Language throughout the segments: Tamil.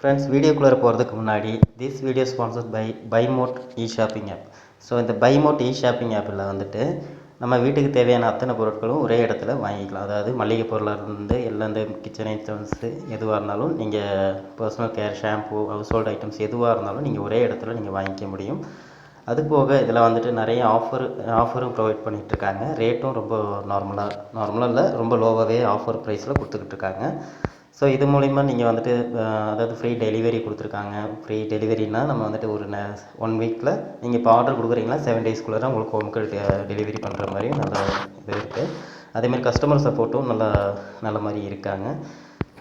ஃப்ரெண்ட்ஸ் வீடியோக்குள்ளே போகிறதுக்கு முன்னாடி this video sponsored by Bymod E shopping app so இந்த பைமோட் இ ஷாப்பிங் ஆப்பில் வந்துட்டு நம்ம வீட்டுக்கு தேவையான அத்தனை பொருட்களும் ஒரே இடத்துல வாங்கிக்கலாம். அதாவது மளிகை பொருளாக இருந்து எல்லா இந்த கிச்சன் ஐட்டம்ஸு எதுவாக இருந்தாலும் நீங்கள் personal care shampoo household items எதுவாக இருந்தாலும் நீங்கள் ஒரே இடத்துல நீங்கள் வாங்கிக்க முடியும். அது போக இதில் வந்துட்டு நிறைய ஆஃபர் ஆஃபரும் ப்ரொவைட் பண்ணிகிட்ருக்காங்க ரேட்டும் ரொம்ப நார்மலாக நார்மலாக இல்லை ரொம்ப லோவாகவே ஆஃபர் ப்ரைஸில் கொடுத்துக்கிட்டு இருக்காங்க. ஸோ இது மூலிமா நீங்கள் வந்துட்டு அதாவது ஃப்ரீ டெலிவரி கொடுத்துருக்காங்க. ஃப்ரீ டெலிவரினால் நம்ம வந்துட்டு ஒரு ஒன் வீக்கில் நீங்கள் இப்போ ஆர்டர் கொடுக்குறீங்களா? செவன் டேஸ்க்குள்ளே உங்களுக்கு ஹோம்க்கு டெலிவரி பண்ணுற மாதிரி நல்ல இது இருக்குது அதேமாதிரி கஸ்டமர் சப்போர்ட்டும் நல்லா நல்ல மாதிரி இருக்காங்க.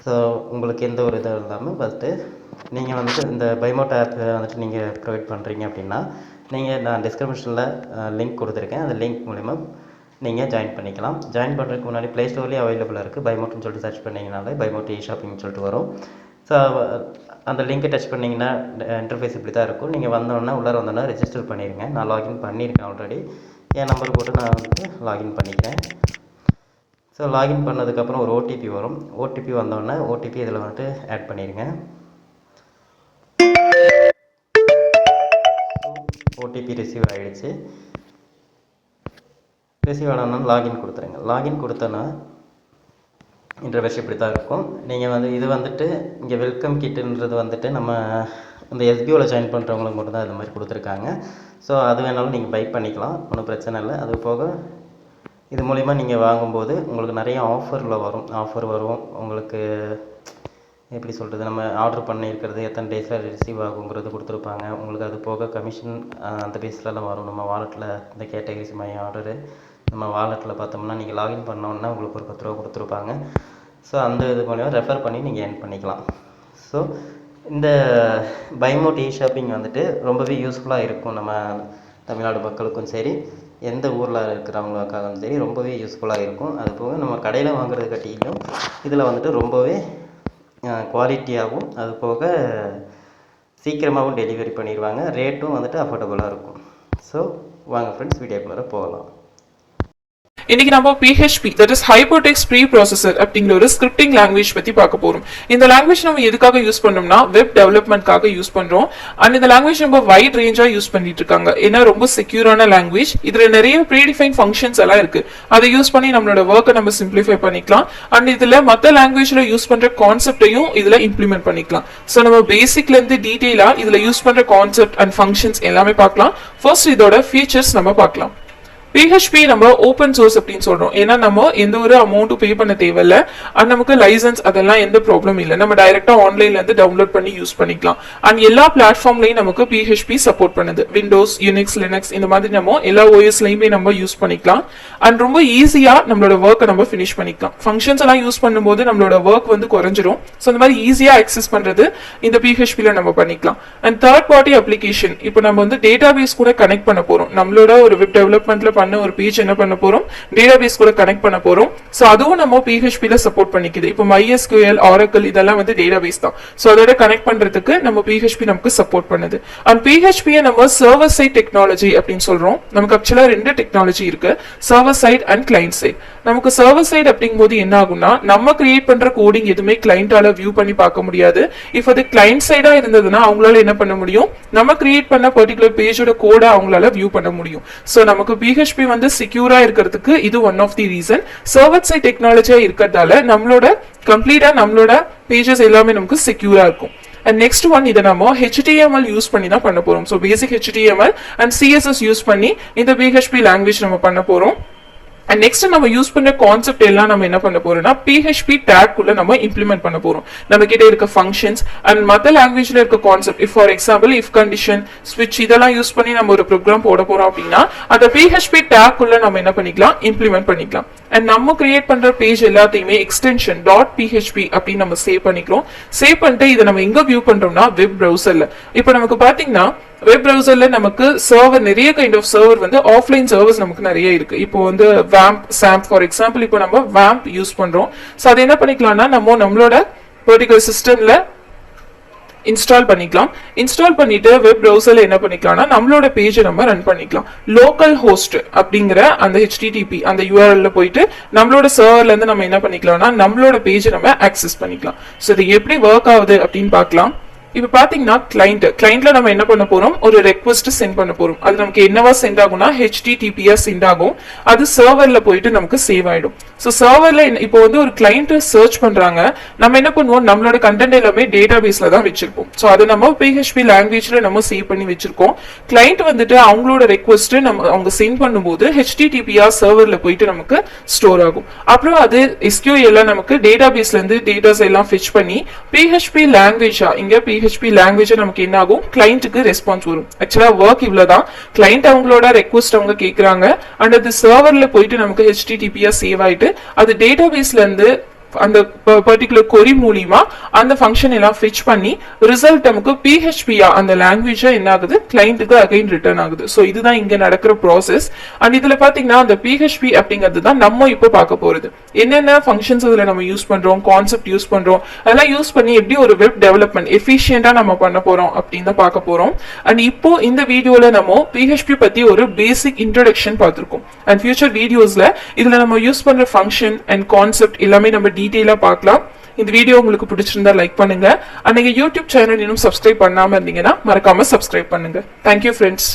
ஸோ உங்களுக்கு எந்த ஒரு இதாக இல்லாமல் ஃபஸ்ட்டு நீங்கள் வந்துட்டு இந்த பைமோட் ஆப் வந்துட்டு நீங்கள் ப்ரொவைட் பண்ணுறீங்க அப்படின்னா நீங்கள் நான் டிஸ்கிரிப்ஷனில் லிங்க் கொடுத்துருக்கேன். அந்த லிங்க் மூலிமா நீங்கள் ஜாயின் பண்ணிக்கலாம். ஜாயின் பண்ணுறதுக்கு முன்னாடி ப்ளே ஸ்டோர்லேயே அவைலபிளாக இருக்குது பைமோட்னு சொல்லிட்டு சர்ச் பண்ணிங்கனாலே பைமோட் இ ஷாப்பிங்னு சொல்லிட்டு வரும். ஸோ அந்த லிங்கை டச் பண்ணிங்கன்னா இன்டர்ஃபேஸ் இப்படி தான் இருக்கும். நீங்கள் வந்தோடனே உள்ளார வந்தோடனே ரெஜிஸ்டர் பண்ணிடுங்க நான் லாகின் பண்ணியிருக்கேன் ஆல்ரெடி என் நம்பர் போட்டு நான் வந்துட்டு லாகின் பண்ணிக்கிறேன். ஸோ லாகின் பண்ணதுக்கப்புறம் ஒரு ஓடிபி வரும். ஓடிபி வந்தோடனே ஓடிபி இதில் வந்துட்டு ஆட் பண்ணிடுங்க ஓடிபி ரிசீவ் ஆகிடுச்சு ரிசீவ் வேணாம்னா லாகின் கொடுத்துருங்க. லாகின் கொடுத்தோன்னா இன்டர்வேஷ் இப்படி தான் இருக்கும். நீங்கள் வந்து இது வந்துட்டு இங்கே வெல்கம் கிட்டுன்றது வந்துட்டு நம்ம இந்த எஸ்பிஓவில் ஜாயின் பண்ணுறவங்களுக்கு மட்டும் தான் இது மாதிரி கொடுத்துருக்காங்க. ஸோ அது வேணாலும் நீங்கள் பை பண்ணிக்கலாம். ஒன்றும் பிரச்சனை இல்லை. அது போக இது மூலிமா நீங்கள் வாங்கும்போது உங்களுக்கு நிறைய ஆஃபரில் வரும். ஆஃபர் வரும். உங்களுக்கு எப்படி சொல்கிறது நம்ம ஆர்டர் பண்ணியிருக்கிறது எத்தனை டேஸில் ரிசீவ் ஆகுங்கிறது கொடுத்துருப்பாங்க. உங்களுக்கு அது போக கமிஷன் அந்த பேஸ்லலாம் வரும். நம்ம வாலெட்டில் இந்த கேட்டகரிஸ் மை ஆர்டரு நம்ம வாலெட்டில் பார்த்தோம்னா நீங்கள் லாகின் பண்ணோன்னா உங்களுக்கு ஒரு பத்து ரூபா கொடுத்துருப்பாங்க. ஸோ அந்த இது மூலிமா ரெஃபர் பண்ணி நீங்கள் ஏர்ன் பண்ணிக்கலாம். ஸோ இந்த பைமோட் இ ஷாப்பிங் வந்துட்டு ரொம்பவே யூஸ்ஃபுல்லாக இருக்கும் நம்ம தமிழ்நாடு மக்களுக்கும் சரி எந்த ஊரில் இருக்கிறவங்களுக்காகவும் சரி ரொம்பவே யூஸ்ஃபுல்லாக இருக்கும். அது போக நம்ம கடையில் வாங்குறது கட்டிலும் இதில் வந்துட்டு ரொம்பவே குவாலிட்டியாகவும் அது போக சீக்கிரமாகவும் டெலிவரி பண்ணிடுவாங்க. ரேட்டும் வந்துட்டு அஃபோர்டபுளாக இருக்கும். ஸோ வாங்க ஃப்ரெண்ட்ஸ் வீடியோக்குள்ளே போகலாம். இன்னைக்கு நம்ம PHP that is hypertext preprocessor அப்படிங்கிற ஒரு ஸ்கிரிப்டிங் லாங்குவேஜ் பத்தி பார்க்க போறோம். இந்த லாங்குவேஜ் நம்ம எதுக்காக யூஸ் பண்ணோம்னா வெப் டெவலப்மெண்ட்காக யூஸ் பண்றோம். அண்ட் இந்த லாங்குவேஜ் ரொம்ப வைட் ரேஞ்சா யூஸ் பண்ணிட்டு இருக்காங்க. ஏன்னா ரொம்ப செக்யூரான லாங்குவேஜ் இதுல நிறைய ப்ரீடிஃபைன் ஃபங்க்ஷன்ஸ் எல்லாம் இருக்கு. அதை யூஸ் பண்ணி நம்மளோட ஒர்க்கை நம்ம சிம்பிளிஃபை பண்ணிக்கலாம். அண்ட் இதுல மற்ற லாங்குவேஜ்ல யூஸ் பண்ற கான்செப்டையும் இதுல இம்ப்ளிமெண்ட் பண்ணிக்கலாம். ஸோ நம்ம பேசிக்ல இருந்து டீட்டெயிலா இதுல யூஸ் பண்ற கான்செப்ட் அண்ட் ஃபங்க்ஷன்ஸ் எல்லாமே பார்க்கலாம். ஃபர்ஸ்ட் இதோட ஃபீச்சர்ஸ் நம்ம பார்க்கலாம். PHP நம்ம ஓப்பன் சோர்ஸ் அப்படின்னு சொல்றோம். ஏன்னா நம்ம எந்த ஒரு அமௌண்ட்டும் பே பண்ண தேவையில்ல. அண்ட் நமக்கு லைசன்ஸ் அதெல்லாம் எந்த ப்ராப்ளம் இல்லை. நம்ம டைரக்டா ஆன்லைன்ல இருந்து டவுன்லோட் பண்ணி யூஸ் பண்ணிக்கலாம். அண்ட் எல்லா பிளாட்ஃபார்ம்லயும் நமக்கு பிஹெச்பி சப்போர்ட் பண்ணுது. விண்டோஸ் யூனிக்ஸ் லினக்ஸ் இந்த மாதிரி நம்ம எல்லா ஓஎஸ்லயுமே நம்ம யூஸ் பண்ணிக்கலாம். அண்ட் ரொம்ப ஈஸியா நம்மளோட ஒர்க்கை நம்ம ஃபினிஷ் பண்ணிக்கலாம். ஃபங்க்ஷன்ஸ் எல்லாம் யூஸ் பண்ணும்போது நம்மளோட ஒர்க் வந்து குறைஞ்சிரும். ஸோ இந்த மாதிரி ஈஸியா அக்சஸ் பண்றது இந்த PHP நம்ம பண்ணிக்கலாம். அண்ட் தேர்ட் பார்ட்டி அப்ளிகேஷன் இப்போ நம்ம வந்து டேட்டாபேஸ் கூட கனெக்ட் பண்ண போறோம். நம்மளோட ஒரு வெப் டெவலப்மெண்ட்ல பண்ண ஒரு பேஜ் என்ன பண்ண போறோம்? டேட்டாபேஸ் கூட கனெக்ட் பண்ண போறோம். ஸோ அதுவும் நம்ம PHP சப்போர்ட் பண்ணிக்குது. இப்போ மைஎஸ்கியூஎல் ஆரக்கல் இதெல்லாம் வந்து டேட்டாபேஸ் தான். ஸோ அதோட கனெக்ட் பண்றதுக்கு நம்ம பிஹெச்பி நமக்கு சப்போர்ட் பண்ணுது. அண்ட் பிஹெச்பியை நம்ம சர்வர் சைட் டெக்னாலஜி அப்படின்னு சொல்றோம். நமக்கு ஆக்சுவலா ரெண்டு டெக்னாலஜி இருக்கு. Server side and client side நமக்கு சர்வர் சைட் அப்படிங்கும்போது என்ன ஆகும்னா நம்ம கிரியேட் பண்ற கோடிங் எதுவுமே கிளைண்டால வியூ பண்ணி பார்க்க முடியாது. இஃப் அது கிளைண்ட் சைடா இருந்ததுன்னா அவங்களால என்ன பண்ண முடியும்? நம்ம கிரியேட் பண்ண பர்டிகுலர் பேஜோட கோட அவங்களால வியூ பண்ண முடியும். சோ நமக்கு பிஹெச் PHP வந்து செக்யூரா இருக்கிறதுக்கு இது one of the reason server side டெக்னாலஜியா இருக்கிறதால நம்மளோட கம்ப்ளீட்டா நம்மளோட பேஜஸ் எல்லாமே நமக்கு செக்யூரா இருக்கும். அண்ட் நெக்ஸ்ட் ஒன் இதை நம்ம ஹெச்டிஎம்எல் யூஸ் பண்ணி தான் பண்ண போறோம். So basic HTML and CSS use பண்ணி இந்த பிஹெச்பி லாங்குவேஜ் நம்ம பண்ண போறோம். அண்ட் நெக்ஸ்ட் நம்ம யூஸ் பண்ற கான்செப்ட் எல்லாம் நம்ம என்ன பண்ண போறோம்னா பிஹெச்பி டேக் குள்ள நம்ம இம்ப்ளிமெண்ட் பண்ண போறோம். நம்ம கிட்ட இருக்க ஃபங்க்ஷன்ஸ் அண்ட் மற்ற லாங்குவேஜ்ல இருக்க concept if for example if condition ஸ்விட்ச் இதெல்லாம் யூஸ் பண்ணி நம்ம ஒரு ப்ரோக்ராம் போட போறோம் அப்படின்னா அந்த பிஹெச்பி டேக் குள்ள நம்ம என்ன பண்ணிக்கலாம் இம்ப்ளிமெண்ட் பண்ணிக்கலாம். அண்ட் நம்ம கிரியேட் பண்ற பேஜ் எல்லாத்தையுமே எக்ஸ்டென்ஷன் டாட் பிஹெச்பி அப்படின்னு நம்ம சேவ் பண்ணிக்கிறோம். சேவ் பண்ணிட்டு இதை நம்ம எங்க வியூ பண்றோம்னா வெப் ப்ரௌசர்ல இப்போ நமக்கு பாத்தீங்கன்னா வெப் ப்ரௌசர்ல நமக்கு சர்வர் நிறைய கைண்ட் ஆஃப் சர்வர் வந்து ஆஃப்லைன் சர்வர்ஸ் நமக்கு நிறைய இருக்கு. இப்போ வந்து வேம்ப் சாம்ப் ஃபார் எக்ஸாம்பிள் இப்போ நம்ம வேம்ப் யூஸ் பண்றோம். ஸோ அதை என்ன பண்ணிக்கலாம்னா நம்ம நம்மளோட பர்டிகுலர் சிஸ்டம்ல இன்ஸ்டால் பண்ணிக்கலாம். இன்ஸ்டால் பண்ணிட்டு வெப் ப்ரௌசர்ல என்ன பண்ணிக்கலாம்னா நம்மளோட பேஜை நம்ம ரன் பண்ணிக்கலாம். லோக்கல் ஹோஸ்ட் அப்படிங்கிற அந்த ஹெச்டிடிபி அந்த யூஆர்எல்ல போயிட்டு நம்மளோட சர்வர்ல இருந்து நம்ம என்ன பண்ணிக்கலாம்னா நம்மளோட பேஜை நம்ம ஆக்சஸ் பண்ணிக்கலாம். ஸோ இது எப்படி ஒர்க் ஆகுது அப்படின்னு பார்க்கலாம். இப்போ பார்த்தீங்கன்னா கிளைண்ட் கிளைண்ட்ல நம்ம என்ன பண்ண போறோம்? ஒரு ரெக்வஸ்ட் சென்ட் பண்ண போறோம். அது நமக்கு என்னவா சென்ட் ஆகும்னா ஹெச்டிடிபிஎஸ் சென்ட் ஆகும். அது சர்வர்ல போயிட்டு நமக்கு சேவ் ஆயிடும். ஸோ சர்வர்ல இப்போ வந்து ஒரு கிளைண்ட் சர்ச் பண்றாங்க. நம்ம என்ன பண்ணுவோம்? நம்மளோட கண்டென்ட் எல்லாமே டேட்டா பேஸ்ல தான் வச்சிருப்போம். ஸோ அதை நம்ம பிஹெச்பி லாங்குவேஜ்ல நம்ம சேவ் பண்ணி வச்சிருக்கோம். கிளைண்ட் வந்துட்டு அவங்களோட ரெக்வஸ்ட் நம்ம அவங்க சென்ட் பண்ணும்போது ஹெச்டிடிபிஆர் சர்வர்ல போயிட்டு நமக்கு ஸ்டோர் ஆகும். அப்புறம் அது எஸ்கியூஎல் நமக்கு டேட்டா பேஸ்ல இருந்து டேட்டாஸ் எல்லாம் ஃபிச் பண்ணி பிஹெச்பி லாங்குவேஜா இங்க பிஹெச்பி லாங்குவேஜ் நமக்கு என்ன ஆகும் கிளைண்ட்டுக்கு ரெஸ்பான்ஸ் வரும். ஆக்சுவலா ஒர்க் இவ்வளவுதான். கிளைண்ட் அவங்களோட ரெக்வஸ்ட் அவங்க கேட்குறாங்க அண்ட் அது சர்வர்ல போயிட்டு நமக்கு ஹெச்டிடிபியா சேவ் ஆயிட்டு அது டேட்டா பேஸ்ல இருந்து அந்த பர்டிகுலர் கொரி மூலியமா அந்த ஃபங்க்ஷன் எல்லாம் ஃபிச் பண்ணி ரிசல்ட் நமக்கு பிஹெச்பியா அந்த லாங்குவேஜா என்ன ஆகுது கிளைண்ட்டுக்கு அகைன் ரிட்டர்ன் ஆகுது. ஸோ இதுதான் இங்க நடக்கிற ப்ராசஸ் அண்ட் இதுல பாத்தீங்கன்னா அந்த பிஹெச்பி அப்படிங்கிறது தான் நம்ம இப்போ பார்க்க போறது. என்னென்ன ஃபங்க்ஷன்ஸ் இதுல நம்ம யூஸ் பண்றோம் கான்செப்ட் யூஸ் பண்றோம் அதெல்லாம் யூஸ் பண்ணி எப்படி ஒரு வெப் டெவலப்மெண்ட் எஃபிஷியண்டா நம்ம பண்ண போறோம் அப்படின்னு தான் பார்க்க போறோம். அண்ட் இப்போ இந்த வீடியோல நம்ம பிஹெச்பி பத்தி ஒரு பேசிக் இன்ட்ரோடக்ஷன் பார்த்திருக்கோம். அண்ட் ஃபியூச்சர் வீடியோஸ்ல இதுல நம்ம யூஸ் பண்ற ஃபங்க்ஷன் அண்ட் கான்செப்ட் எல்லாமே நம்ம டீட்டெயிலாக பார்க்கலாம். இந்த வீடியோ உங்களுக்கு பிடிச்சிருந்தா லைக் பண்ணுங்க. அன்னைக்கு யூடியூப் சேனல் இன்னும் சப்ஸ்கிரைப் பண்ணாம இருந்தீங்கன்னா மறக்காம சப்ஸ்கிரைப் பண்ணுங்க. Thank you friends